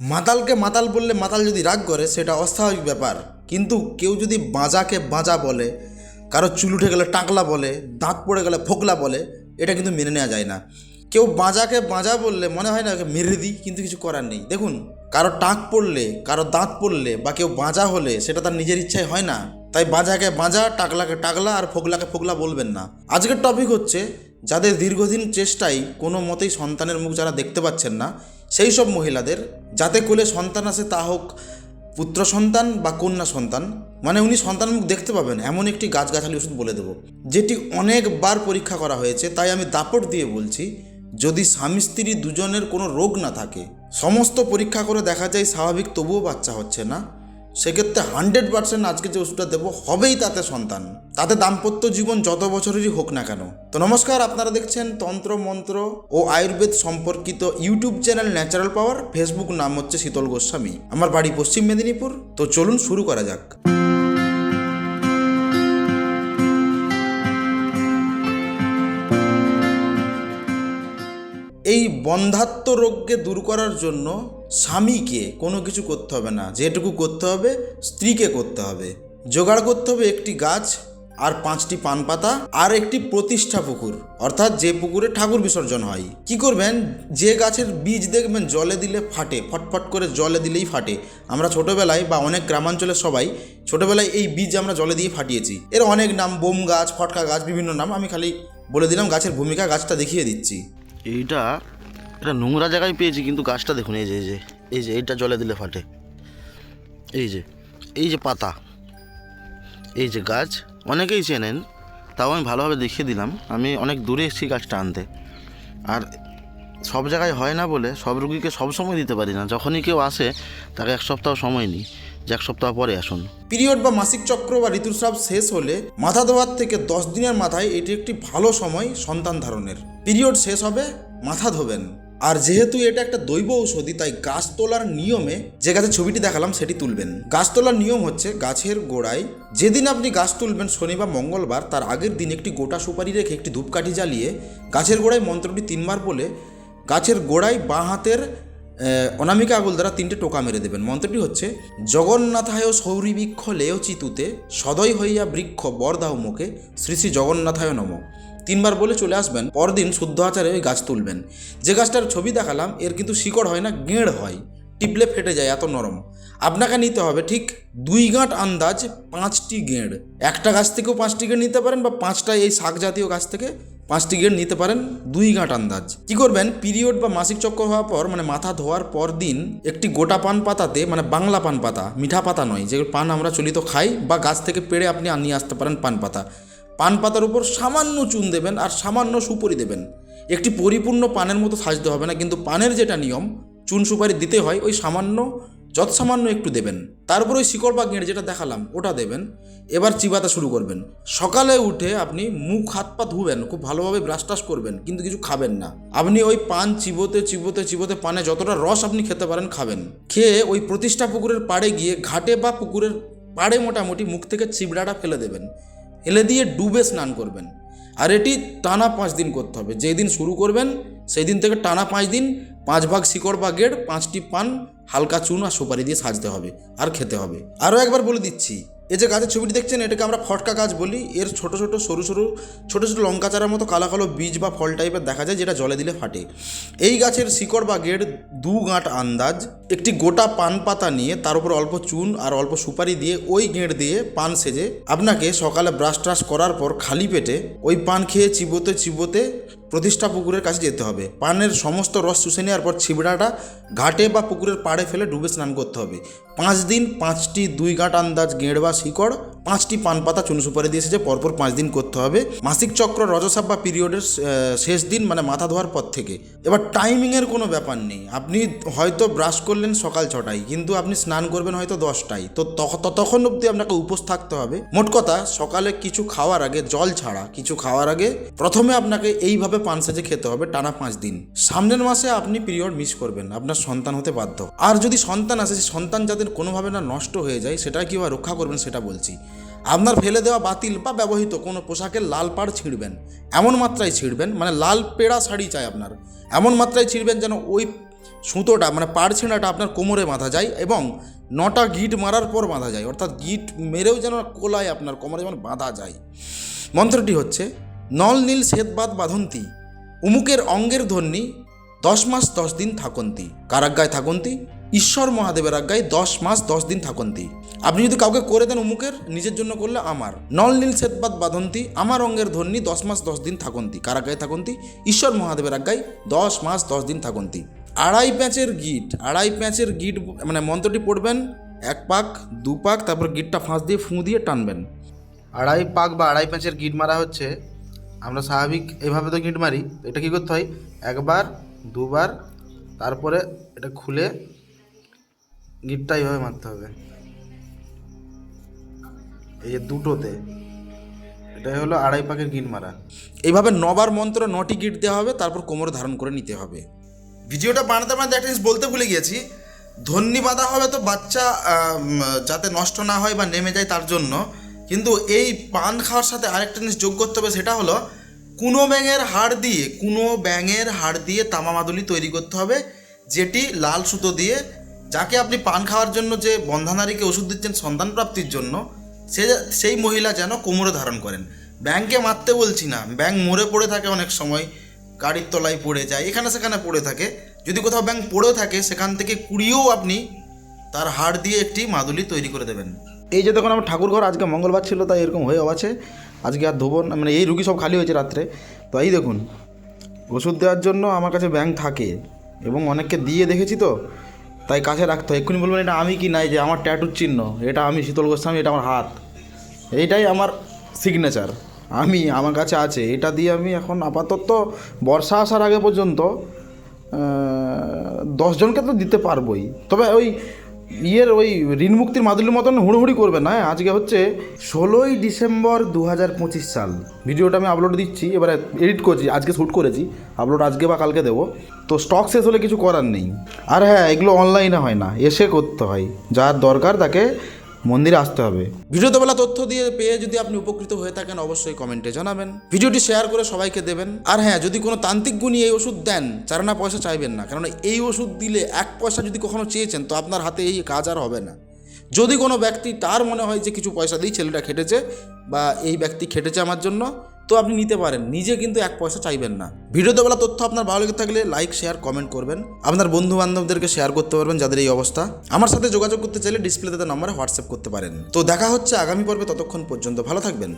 মাতালকে মাতাল বললে মাতাল যদি রাগ করে, সেটা অস্বাভাবিক ব্যাপার। কিন্তু কেউ যদি বাঁজাকে বাঁজা বলে, কারও চুল উঠে গেলে টাকলা বলে, দাঁত পড়ে গেলে ফোকলা বলে, এটা কিন্তু মেনে নেওয়া যায় না। কেউ বাঁজাকে বাঁজা বললে মনে হয় না ওকে মেরে দিই, কিন্তু কিছু করার নেই। দেখুন, কারও টাক পড়লে, কারও দাঁত পড়লে বা কেউ বাঁজা হলে, সেটা তার নিজের ইচ্ছায় হয় না। তাই বাঁজাকে বাঁজা, টাকলাকে টাকলা আর ফোকলাকে ফোকলা বলবেন না। আজকের টপিক হচ্ছে, যাদের দীর্ঘদিন চেষ্টায় কোনো মতেই সন্তানের মুখ যারা দেখতে পাচ্ছেন না সেই সব মহিলাদের, যাতে কোলে সন্তান আসে তা হোক, পুত্র সন্তান বা কন্যা সন্তান মানে উনি সন্তান মুখ দেখতে পাবেন, এমন একটি গাছগাছালি ওষুধ বলে দেব, যেটি অনেকবার পরীক্ষা করা হয়েছে, তাই আমি দাপট দিয়ে বলছি, যদি স্বামী স্ত্রী দুজনের কোনো রোগ না থাকে, সমস্ত পরীক্ষা করে দেখা যায় স্বাভাবিক তবুও বাচ্চা হচ্ছে না। সেক্ষেত্রে হান্ড্রেড পার্সেন্ট আজকে যে ওষুধটা দেবো, হবেই তাতে সন্তান। তাতে দাম্পত্য জীবন যত বছরেরই হোক না কেন। তো নমস্কার, আপনারা দেখছেন তন্ত্র, মন্ত্র ও আয়ুর্বেদ সম্পর্কিত YouTube channel natural power. Facebook নাম হচ্ছে শীতল গোস্বামী। আমার বাড়ি পশ্চিম মেদিনীপুর। তো চলুন শুরু করা যাক। এই বন্ধাত্ম রোগকে দূর করার জন্য স্বামীকে কোনো কিছু করতে হবে না। যেটুকু করতে হবে, স্ত্রীকে করতে হবে। জোগাড় করতে হবে একটি গাছ আর পাঁচটি পান পাতা আর একটি প্রতিষ্ঠা পুকুর। অর্থাৎ যে পুকুরে ঠাকুর বিসর্জন হয়। কি করবেন? যে গাছের বীজ দেখবেন জলে দিলে ফাটে, ফটফট করে জলে দিলেই ফাটে। আমরা ছোটোবেলায় বা অনেক গ্রামাঞ্চলের সবাই ছোটোবেলায় এই বীজ আমরা জলে দিয়ে ফাটিয়েছি। এর অনেক নাম, বোম গাছ, ফটকা গাছ, বিভিন্ন নাম আমি খালি বলে দিলাম, গাছের ভূমিকা গাছটা দেখিয়ে দিচ্ছি। এইটা এটা নোংরা জায়গায় পেয়েছি, কিন্তু গাছটা দেখুন, এই যে এই যে এই যে এইটা জলে দিলে ফাটে। এই যে এই যে পাতা, এই যে গাছ, অনেকেই চেনেন, তাও আমি ভালোভাবে দেখিয়ে দিলাম। আমি অনেক দূরে এসেছি গাছটা আনতে। আর সব জায়গায় হয় না বলে সব রুগীকে সব সময় দিতে পারি না। যখনই কেউ আসে, তাকে এক সপ্তাহ সময় নিই, যে এক সপ্তাহ পরে আসুন। পিরিয়ড বা মাসিক চক্র বা ঋতুস্রাব শেষ হলে মাথা ধোয়ার থেকে দশ দিনের মাথায় এটি একটি ভালো সময় সন্তান ধারণের। পিরিয়ড শেষ হবে, মাথা ধোবেন। আর যেহেতু এটা একটা দৈব ঔষধি, তাই গাছ তোলার নিয়মে যে গাছের ছবিটি দেখালাম সেটি তুলবেন। গাছ তোলার নিয়ম হচ্ছে গাছের গোড়ায় যেদিন আপনি গাছ তুলবেন শনি বা মঙ্গলবার, তার আগের দিন একটি গোটা সুপারি রেখে একটি ধূপকাঠি জ্বালিয়ে গাছের গোড়ায় মন্ত্রটি তিনবার বলে গাছের গোড়ায় বাঁ হাতের অনামিকা আগুল দ্বারা তিনটে টোকা মেরে দেবেন। মন্ত্রটি হচ্ছে, জগন্নাথায় সৌরিবৃক্ষ লেয় চিতুতে, সদয় হইয়া বৃক্ষ বরদাহ মুখে, শ্রী শ্রী জগন্নাথায় নম। তিনবার বলে চলে আসবেন, পরদিন শুদ্ধ আচারে ওই গাছ তুলবেন। যে গাছটার ছবি দেখালাম, এর কিন্তু শিকড় হয় না, গেঁড় হয়। টিপলে ফেটে যায়, এত নরম। আপনাকে নিতে হবে ঠিক দুই গাঁট আন্দাজ পাঁচটি গেঁড়। একটা গাছ থেকেও পাঁচটি গেঁড় নিতে পারেন বা পাঁচটা এই শাক জাতীয় গাছ থেকে পাঁচটি গেট নিতে পারেন দুই গাঁট আন্দাজ। কি করবেন? পিরিয়ড বা মাসিক চক্র হওয়ার পর মানে মাথা ধোয়ার পর দিন একটি গোটা পান পাতাতে মানে বাংলা পান পাতা, মিঠা পাতা নয়, যে পান আমরা চলিত খাই বা গাছ থেকে পেড়ে আপনি নিয়ে আসতে পারেন পান পাতা। পান পাতার উপর সামান্য চুন দেবেন আর সামান্য সুপরি দেবেন। একটি পরিপূর্ণ পানের মতো সাজতে হবে না, কিন্তু পানের যেটা নিয়ম, চুন সুপারি দিতে হয়, ওই সামান্য যত সামান্য একটু দেবেন। তারপর ওই শিকড় বা গেঁড় যেটা দেখালাম, ওটা দেবেন। এবার চিবাতে শুরু করবেন। সকালে উঠে আপনি মুখ, হাত, পা ধুবেন, খুব ভালোভাবে ব্রাশ টাশ করবেন, কিন্তু কিছু খাবেন না। আপনি ওই পান চিবোতে চিবোতে চিবোতে পানে যতটা রস আপনি খেতে পারেন, খাবেন। খেয়ে ওই প্রতিষ্ঠা পুকুরের পাড়ে গিয়ে ঘাটে বা পুকুরের পাড়ে মোটামুটি মুখ থেকে চিবড়াটা ফেলে দেবেন। ফেলে দিয়ে ডুবে স্নান করবেন। আর এটি টানা পাঁচ দিন করতে হবে। যেই দিন শুরু করবেন, সেই দিন থেকে টানা পাঁচ দিন পাঁচ ভাগ শিকড় বা গেড়, পাঁচটি পান, হালকা চুন আর সুপারি দিয়ে সাজতে হবে আর খেতে হবে। আরও একবার বলে দিচ্ছি এই যে গাছের ছবিটি দেখছেন, এটাকে আমরা ফটকা গাছ বলি। এর ছোট ছোট, সরু সরু, ছোট ছোট লঙ্কা চারার মতো কালো কালো বীজ বা ফল টাইপের দেখা যায়, যেটা জলে দিলে ফাটে। এই গাছের শিকড় বা গেড় দু গাঁট আন্দাজ। একটি গোটা পান পাতা নিয়ে তার উপর অল্প চুন আর অল্প সুপারি দিয়ে ওই গেঁড় দিয়ে পান সেজে, আপনাকে সকালে ব্রাশ ট্রাশ করার পর খালি পেটে ওই পান খেয়ে চিবোতে চিবোতে প্রতিষ্ঠা পুকুরের কাছে যেতে হবে। পানের সমস্ত রস চুষে নেওয়ার পর ছিবড়াটা ঘাটে বা পুকুরের পাড়ে ফেলে ডুবে স্নান করতে হবে। পাঁচ দিন পাঁচটি দুই গাঁট আন্দাজ গেঁড় বা শিকড়, পাঁচটি পান পাতা চুন সুপারি দিয়ে এসেছে পরপর পাঁচ দিন করতে হবে। মাসিক চক্র রজসাপ বা পিরিয়ডের শেষ দিন মানে মাথা ধোয়ার পর থেকে। এবার টাইমিংয়ের কোনো ব্যাপার নেই। আপনি হয়তো ব্রাশ করলেন সকাল ছটায়, কিন্তু আপনি স্নান করবেন হয়তো দশটায়। তো ততক্ষণ অবধি আপনাকে উপোস থাকতে হবে। মোট কথা, সকালে কিছু খাওয়ার আগে, জল ছাড়া কিছু খাওয়ার আগে প্রথমে আপনাকে এইভাবে পান সেজে খেতে হবে টানা পাঁচ দিন। সামনের মাসে আপনি পিরিয়ড মিস করবেন, আপনার সন্তান হতে বাধ্য। আর যদি সন্তান আসে, সেই সন্তান যাদের কোনোভাবে না নষ্ট হয়ে যায় সেটা কীভাবে রক্ষা করবেন সেটা বলছি। আপনার ফেলে দেওয়া বাতিল বা ব্যবহৃত কোনো পোশাকের লাল পাড় ছিঁড়বেন। এমন মাত্রায় ছিঁড়বেন মানে লাল পেড়া শাড়ি চাই আপনার। এমন মাত্রায় ছিঁড়বেন যেন ওই সুতোটা মানে পাড় ছেঁড়াটা আপনার কোমরে বাঁধা যায় এবং নটা গিট মারার পর বাঁধা যায়। অর্থাৎ গিট মেরেও যেন কোলায় আপনার কোমরে যেমন বাঁধা যায়। মন্ত্রটি হচ্ছে নল নীল শ্বেতবাদ বাঁধন্তি, উমুকের অঙ্গের ধ্বনি দশ মাস দশ দিন থাকন্তি। কার আজ্ঞায় থাকন্তি, ঈশ্বর মহাদেবের আজ্ঞায় দশ মাস দশ দিন থাকন্তি। আপনি যদি কাউকে করে দেন উমুকের, নিজের জন্য করলে আমার। নল নীল শ্বেতবাদ বাঁধন্তি, আমার অঙ্গের ধ্বনি দশ মাস দশ দিন থাকন্তি। কার আজ্ঞায় থাকন্তি, ঈশ্বর মহাদেবের আজ্ঞায় দশ মাস দশ দিন থাকন্তি। আড়াই প্যাঁচের গিট, আড়াই প্যাঁচের গিট মানে মন্ত্রটি পড়বেন, এক পাক, দু পাক, তারপর গিটটা ফাঁস দিয়ে ফুঁ দিয়ে টানবেন। আড়াই পাক বা আড়াই প্যাঁচের গিট মারা হচ্ছে আমরা স্বাভাবিক এভাবে তো গিট মারি এটা কী করতে হয়? একবার, দুবার, তারপরে এটা খুলে গিটটা এইভাবে মারতে হবে। এই যে দুটোতে, এটাই হলো আড়াই পাকের গিট মারা। এইভাবে নবার মন্ত্র নটি গিট দেওয়া হবে, তারপর কোমরে ধারণ করে নিতে হবে। ভিডিওটা বানাতে বানাতে একটা জিনিস বলতে ভুলে গিয়েছি। ধন্যি বাঁধা হবে তো বাচ্চা যাতে নষ্ট না হয় বা নেমে যায় তার জন্য। কিন্তু এই পান খাওয়ার সাথে আরেকটা জিনিস যোগ করতে হবে, সেটা হলো কুনো ব্যাঙের হাড় দিয়ে, কুনো ব্যাঙের হাড় দিয়ে তামা মাদুলি তৈরি করতে হবে, যেটি লাল সুতো দিয়ে, যাকে আপনি পান খাওয়ার জন্য যে বন্ধানারীকে ওষুধ দিচ্ছেন সন্তান প্রাপ্তির জন্য, সে সেই মহিলা যেন কোমরে ধারণ করেন। ব্যাংকে মারতে বলছি না ব্যাংক মরে পড়ে থাকে অনেক সময়, গাড়ির তলায় পড়ে যায়, এখানে সেখানে পড়ে থাকে। যদি কোথাও ব্যাংক পড়েও থাকে, সেখান থেকে কুড়িয়েও আপনি তার হাড় দিয়ে একটি মাদুলি তৈরি করে দেবেন। এই যে দেখুন, আমার ঠাকুর ঘর আজকে মঙ্গলবার ছিল, তাই এরকম হয়ে আছে আজকে আর ধোবো না মানে এই রুগী সব খালি হয়েছে রাত্রে। তো এই দেখুন, ওষুধ দেওয়ার জন্য আমার কাছে ব্যাংক থাকে এবং অনেককে দিয়ে দেখেছি তো, তাই কাছে রাখতে হয়। এক্ষুনি বলবেন, এটা আমি কি নাই যে আমার ট্যাটুর চিহ্ন, এটা আমি শীতল গোস্বামী, এটা আমার হাত। এইটাই আমার সিগনেচার আমি, আমার কাছে আছে। এটা দিয়ে আমি এখন আপাতত বর্ষা আসার আগে পর্যন্ত দশজনকে তো দিতে পারবোই। তবে ওই ইয়ের ওই ঋণ মুক্তির মাদুলির মতন হুড়োহুড়ি করবে না হ্যাঁ? আজকে হচ্ছে ষোলোই ডিসেম্বর দু হাজার পঁচিশ সাল। ভিডিওটা আমি আপলোড দিচ্ছি, এবারে এডিট করছি, আজকে শ্যুট করেছি আপলোড আজকে বা কালকে দেবো। তো স্টক শেষ হলে কিছু করার নেই। আর হ্যাঁ এগুলো অনলাইনে হয় না, এসে করতে হয়। যার দরকার তাকে মন্দিরে আসতে হবে। ভিডিওতে বলা তথ্য দিয়ে পেয়ে যদি আপনি উপকৃত হয়ে থাকেন, অবশ্যই কমেন্টে জানাবেন। ভিডিওটি শেয়ার করে সবাইকে দেবেন। আর হ্যাঁ যদি কোনো তান্ত্রিক গুণী এই ওষুধ দেন চারানা পয়সা চাইবেন না। কারণ এই ওষুধ দিলে এক পয়সা যদি কখনো চেয়েছেন, তো আপনার হাতে এই কাজ আর হবে না। যদি কোনো ব্যক্তি তার মনে হয় যে কিছু পয়সা দিই ছেলেটা খেটেছে বা এই ব্যক্তি খেটেছে আমার জন্য তো আপনি নিতে পারেন। নিজে কিন্তু এক পয়সা চাইবেন না। ভিডিওতে বলা তথ্য আপনার ভালো লেগে থাকলে লাইক, শেয়ার, কমেন্ট করবেন। আপনার বন্ধু বান্ধবদেরকে শেয়ার করতে পারবেন যাদের এই অবস্থা। আমার সাথে যোগাযোগ করতে চাইলে ডিসপ্লেতে নম্বরে হোয়াটসঅ্যাপ করতে পারেন। তো দেখা হচ্ছে আগামী পর্বে ততক্ষণ পর্যন্ত। ভালো থাকবেন।